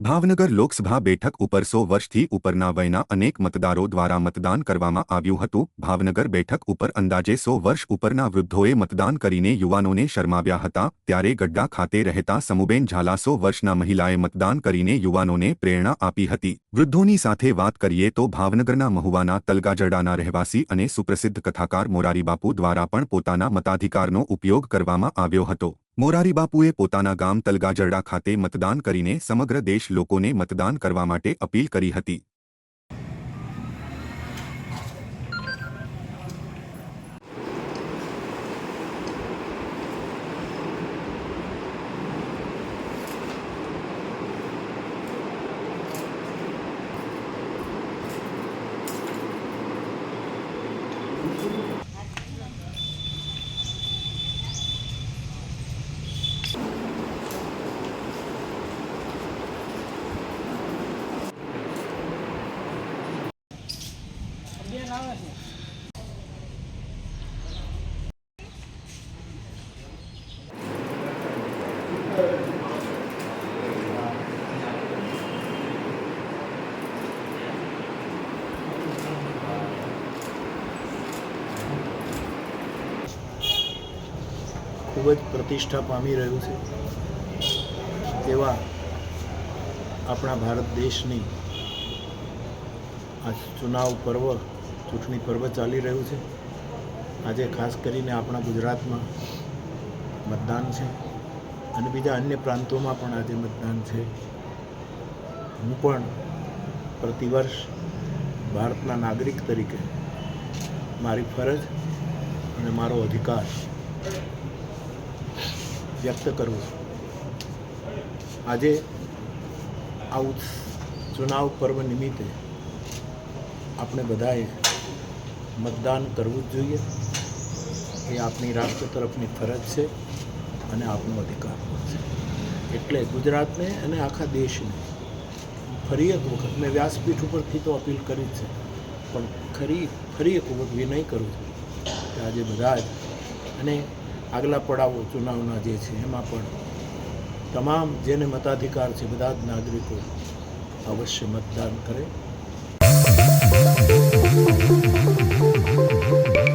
ભાવનગર લોકસભા બેઠક ઉપર સો વર્ષથી ઉપરના વયના અનેક મતદારો દ્વારા મતદાન કરવામાં આવ્યું હતું. ભાવનગર બેઠક ઉપર અંદાજે સો વર્ષ ઉપરના વૃદ્ધોએ મતદાન કરીને યુવાનોને શરમાવ્યા હતા. ત્યારે ગડ્ડા ખાતે રહેતા સમુબેન ઝાલા સો વર્ષના મહિલાએ મતદાન કરીને યુવાનોને પ્રેરણા આપી હતી. વૃદ્ધોની સાથે વાત કરીએ તો ભાવનગરના મહુવાના તલગાજરડાના રહેવાસી અને સુપ્રસિદ્ધ કથાકાર મોરારીબાપુ દ્વારા પણ પોતાના મતાધિકારનો ઉપયોગ કરવામાં આવ્યો હતો. મોરારીબાપુએ પોતાના ગામ તલગાજરડા ખાતે મતદાન કરીને સમગ્ર દેશ લોકોને મતદાન કરવા માટે અપીલ કરી હતી. ખૂબ જ પ્રતિષ્ઠા પામી રહ્યું છે એવા આપણા ભારત દેશની આ ચુનાવ પર્વ ચૂંટણી પર્વ ચાલી રહ્યું છે. આજે ખાસ કરીને આપણા ગુજરાતમાં મતદાન છે અને બીજા અન્ય પ્રાંતોમાં પણ આજે મતદાન છે. હું પણ પ્રતિવર્ષ ભારતના નાગરિક તરીકે મારી ફરજ અને મારો અધિકાર વ્યક્ત કરવું આજે આ ચુનાવ પર્વ નિમિત્તે આપણે બધાએ મતદાન કરવું જ જોઈએ. એ આપણી રાષ્ટ્ર તરફની ફરજ છે અને આપણો અધિકાર છે. એટલે ગુજરાતને અને આખા દેશને ફરી એક વખત, મેં વ્યાસપીઠ ઉપરથી તો અપીલ કરી છે, પણ ખરી, ફરી એક વખત વિનય કરું છું કે આજે બધા જ અને આગલા પડાવો, ચુનાવના જે છે, એમાં પણ તમામ જેને મતાધિકાર છે, બધા જ નાગરિકો અવશ્ય મતદાન કરે.